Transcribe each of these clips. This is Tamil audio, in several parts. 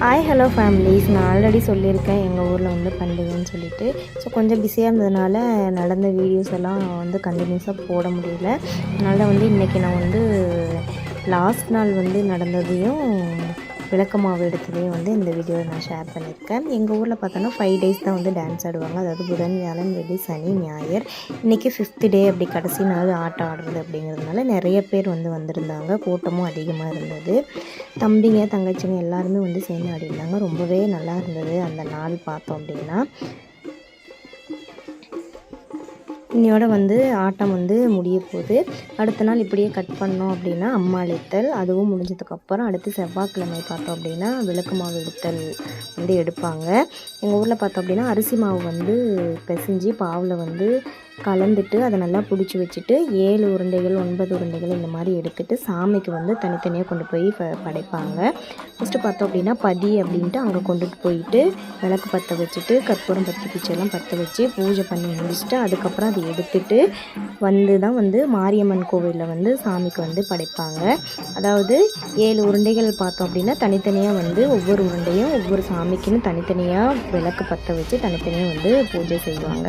ஹாய் ஹலோ ஃபேமிலிஸ் நான் ஆல்ரெடி சொல்லியிருக்கேன் எங்கள் ஊரில் வந்து பண்டிகைன்னு சொல்லிட்டு. ஸோ கொஞ்சம் பிஸியாக இருந்ததுனால நடந்த வீடியோஸ் எல்லாம் வந்து கண்டினியூஸாக போட முடியல. அதனால் வந்து இன்றைக்கி நான் வந்து லாஸ்ட் நாள் வந்து நடந்ததையும் விளக்கமாவு இடத்துலையும் எடுத்ததையும் வந்து இந்த வீடியோவை நான் ஷேர் பண்ணியிருக்கேன். எங்கள் ஊரில் பார்த்தோன்னா ஃபைவ் டேஸ் தான் வந்து டான்ஸ் ஆடுவாங்க. அதாவது புதன் வியாழன் வெள்ளி சனி ஞாயிறு. இன்றைக்கி ஃபிஃப்த் டே அப்படி கடைசி நாள் ஆட்டம் ஆடுறது அப்படிங்கிறதுனால நிறைய பேர் வந்து வந்திருந்தாங்க. கூட்டமும் அதிகமாக இருந்தது. தம்பிங்க தங்கச்சிங்க எல்லாருமே வந்து சேர்ந்து ஆடிருந்தாங்க ரொம்பவே நல்லா இருந்தது அந்த நாள் பார்த்தோம் அப்படின்னா. இன்னையோட வந்து ஆட்டம் வந்து முடிய போகுது. அடுத்த நாள் இப்படியே கட் பண்ணோம் அப்படின்னா அம்மா அழைத்தல் அதுவும் முடிஞ்சதுக்கப்புறம் அடுத்து செவ்வாய்க்கிழமை பார்த்தோம் அப்படின்னா விளக்கு மாவு எடுத்தல் வந்து எடுப்பாங்க. எங்கள் ஊரில் பார்த்தோம் அப்படின்னா அரிசி மாவு வந்து பிசைஞ்சு பாவில் வந்து கலந்துட்டு அதை நல்லா பிடிச்சி வச்சுட்டு ஏழு உருண்டைகள் ஒன்பது உருண்டைகள் இந்த மாதிரி எடுத்துட்டு சாமிக்கு வந்து தனித்தனியாக கொண்டு போய் ப படைப்பாங்க. ஃபஸ்ட்டு பார்த்தோம் அப்படின்னா பதி அப்படின்ட்டு அங்கே கொண்டுட்டு போயிட்டு விளக்கு பற்ற வச்சுட்டு கற்பூரம் பற்றி பிச்சைலாம் பற்ற வச்சு பூஜை பண்ணி முடிச்சுட்டு அதுக்கப்புறம் அதை எடுத்துட்டு வந்து தான் வந்து மாரியம்மன் கோவிலில் வந்து சாமிக்கு வந்து படைப்பாங்க. அதாவது ஏழு உருண்டைகள் பார்த்தோம் அப்படின்னா தனித்தனியாக வந்து ஒவ்வொரு உருண்டையும் ஒவ்வொரு சாமிக்குன்னு தனித்தனியாக விளக்கு பற்ற வச்சு தனித்தனியாக வந்து பூஜை செய்வாங்க.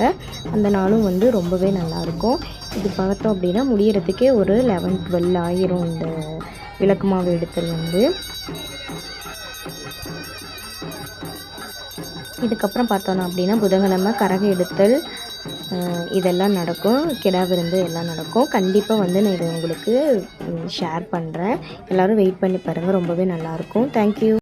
அந்த நாளும் வந்து ரொம்பவே நல்லாயிருக்கும். இது பார்த்தோம் அப்படின்னா முடிகிறதுக்கே ஒரு லெவன் டுவெல் ஆயிரும் இந்த விளக்கு மாவு எடுத்தல் வந்து. இதுக்கப்புறம் பார்த்தோன்னா அப்படின்னா புதன்கிழமை கரக எடுத்தல் இதெல்லாம் நடக்கும். கிடா விருந்து எல்லாம் நடக்கும். கண்டிப்பாக வந்து நான் இதை உங்களுக்கு ஷேர் பண்ணுறேன் எல்லோரும் வெயிட் பண்ணி பாருங்கள் ரொம்பவே நல்லாயிருக்கும். தேங்க்யூ